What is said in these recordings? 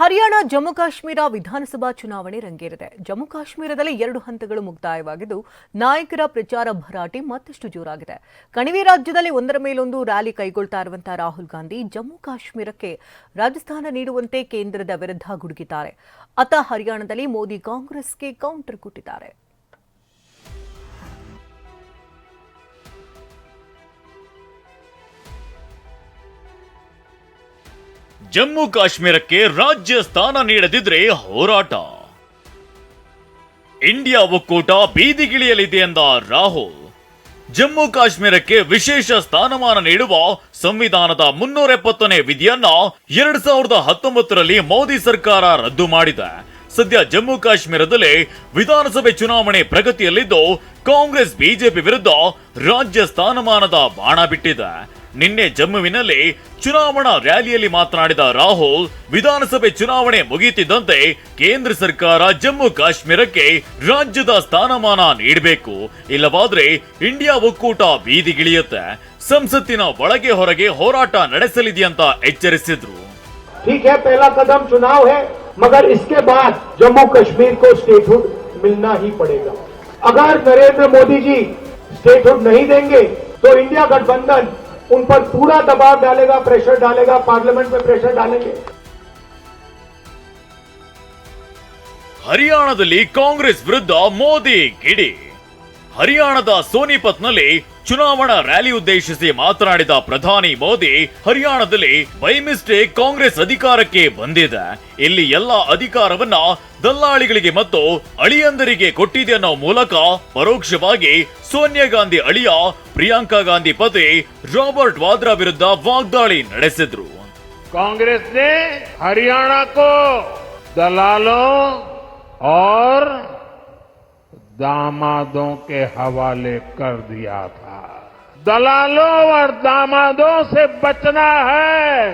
ಹರಿಯಾಣ, ಜಮ್ಮು ಕಾಶ್ಮೀರ ವಿಧಾನಸಭಾ ಚುನಾವಣೆ ರಂಗೇರಿದೆ. ಜಮ್ಮು ಕಾಶ್ಮೀರದಲ್ಲಿ ಎರಡು ಹಂತಗಳು ಮುಕ್ತಾಯವಾಗಿದ್ದು, ನಾಯಕರ ಪ್ರಚಾರ ಭರಾಟೆ ಮತ್ತಷ್ಟು ಜೋರಾಗಿದೆ. ಕಣಿವೆ ರಾಜ್ಯದಲ್ಲಿ ಒಂದರ ಮೇಲೊಂದು ರ್ಯಾಲಿ ಕೈಗೊಳ್ತಾ ಇರುವಂತಹ ರಾಹುಲ್ ಗಾಂಧಿ ಜಮ್ಮು ಕಾಶ್ಮೀರಕ್ಕೆ ರಾಜಸ್ಥಾನ ನೀಡುವಂತೆ ಕೇಂದ್ರದ ವಿರುದ್ಧ ಗುಡುಗಿದ್ದಾರೆ. ಅತ ಹರಿಯಾಣದಲ್ಲಿ ಮೋದಿ ಕಾಂಗ್ರೆಸ್ಗೆ ಕೌಂಟರ್ ಕೊಟ್ಟಿದ್ದಾರೆ. ಜಮ್ಮು ಕಾಶ್ಮೀರಕ್ಕೆ ರಾಜ್ಯ ಸ್ಥಾನ ನೀಡದಿದ್ರೆ ಹೋರಾಟ. ಇಂಡಿಯಾ ಒಕ್ಕೂಟ ಬೀದಿಗಿಳಿಯಲಿದೆ ಎಂದ ರಾಹುಲ್. ಜಮ್ಮು ಕಾಶ್ಮೀರಕ್ಕೆ ವಿಶೇಷ ಸ್ಥಾನಮಾನ ನೀಡುವ ಸಂವಿಧಾನದ ಮುನ್ನೂರ ಎಪ್ಪತ್ತನೇ ವಿಧಿಯನ್ನ ಎರಡ್ ಸಾವಿರದ ಹತ್ತೊಂಬತ್ತರಲ್ಲಿ ಮೋದಿ ಸರ್ಕಾರ ರದ್ದು ಮಾಡಿದೆ. ಸದ್ಯ ಜಮ್ಮು ಕಾಶ್ಮೀರದಲ್ಲಿ ವಿಧಾನಸಭೆ ಚುನಾವಣೆ ಪ್ರಗತಿಯಲ್ಲಿದ್ದು, ಕಾಂಗ್ರೆಸ್, ಬಿಜೆಪಿ ವಿರುದ್ಧ ರಾಜ್ಯ ಸ್ಥಾನಮಾನದ ಬಾಣ ಬಿಟ್ಟಿದೆ. ನಿನ್ನೆ ಜಮ್ಮುವಿನಲ್ಲಿ ಚುನಾವಣಾ ರ್ಯಾಲಿಯಲ್ಲಿ ಮಾತನಾಡಿದ ರಾಹುಲ್ ವಿಧಾನಸಭೆ ಚುನಾವಣೆ ಮುಗಿಯುತ್ತಿದ್ದಂತೆ ಕೇಂದ್ರ ಸರ್ಕಾರ ಜಮ್ಮು ಕಾಶ್ಮೀರಕ್ಕೆ ರಾಜ್ಯದ ಸ್ಥಾನಮಾನ ನೀಡಬೇಕು ಇಲ್ಲವಾದ್ರೆ ಇಂಡಿಯಾ ಒಕ್ಕೂಟ ಬೀದಿಗಿಳಿಯುತ್ತೆ ಸಂಸತ್ತಿನ ಒಳಗೆ ಹೊರಗೆ ಹೋರಾಟ ನಡೆಸಲಿದೆಯಂತ ಎಚ್ಚರಿಸಿದ್ರು ठीक है पहला कदम चुनाव है मगर इसके बाद जम्मू कश्मीर को स्टेटहुड मिलना ही पड़ेगा अगर नरेंद्र मोदी जी स्टेटहुड नहीं देंगे तो इंडिया गठबंधन उन पर पूरा दबाव डालेगा प्रेशर डालेगा पार्लियामेंट में प्रेशर डालेंगे ಹರಿಯಾಣದಲ್ಲಿ ಕಾಂಗ್ರೆಸ್ ವಿರುದ್ಧ ಮೋದಿ ಕಿಡಿ ಹರಿಯಾಣದ ಸೋನಿಪತ್ನಲ್ಲಿ ಚುನಾವಣಾ ರ್ಯಾಲಿ ಉದ್ದೇಶಿಸಿ ಮಾತನಾಡಿದ ಪ್ರಧಾನಿ ಮೋದಿ, ಹರಿಯಾಣದಲ್ಲಿ ಬೈ ಮಿಸ್ಟೇಕ್ ಕಾಂಗ್ರೆಸ್ ಅಧಿಕಾರಕ್ಕೆ ಬಂದಿದೆ. ಇಲ್ಲಿ ಎಲ್ಲ ಅಧಿಕಾರವನ್ನ ದಲ್ಲಾಳಿಗಳಿಗೆ ಮತ್ತು ಅಳಿಯಂದರಿಗೆ ಕೊಟ್ಟಿದೆ ಅನ್ನೋ ಮೂಲಕ ಪರೋಕ್ಷವಾಗಿ ಸೋನಿಯಾ ಗಾಂಧಿ ಅಳಿಯ ಪ್ರಿಯಾಂಕಾ ಗಾಂಧಿ ಪತಿ ರಾಬರ್ಟ್ ವಾದ್ರಾ ವಿರುದ್ಧ ವಾಗ್ದಾಳಿ ನಡೆಸಿದ್ರು. ಕಾಂಗ್ರೆಸ್ ಹರಿಯಾಣ ದಲಾಲೋ दामादों के हवाले कर दिया था दलालों और दामादों से बचना है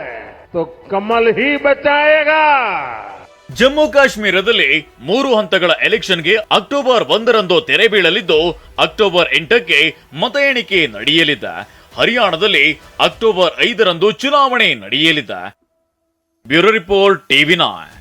तो कमल ही बचाएगा ಜಮ್ಮು ಕಾಶ್ಮೀರದಲ್ಲಿ ಮೂರು ಹಂತಗಳ ಎಲೆಕ್ಷನ್ಗೆ ಅಕ್ಟೋಬರ್ ಒಂದರಂದು ತೆರೆ ಬೀಳಲಿದ್ದು ಅಕ್ಟೋಬರ್ ಎಂಟಕ್ಕೆ ಮತ ಎಣಿಕೆ ನಡೆಯಲಿದೆ ಹರಿಯಾಣದಲ್ಲಿ ಅಕ್ಟೋಬರ್ ಐದರಂದು ಚುನಾವಣೆ ನಡೆಯಲಿದೆ ಬ್ಯೂರೋ ರಿಪೋರ್ಟ್ ಟಿವಿ ನೈನ್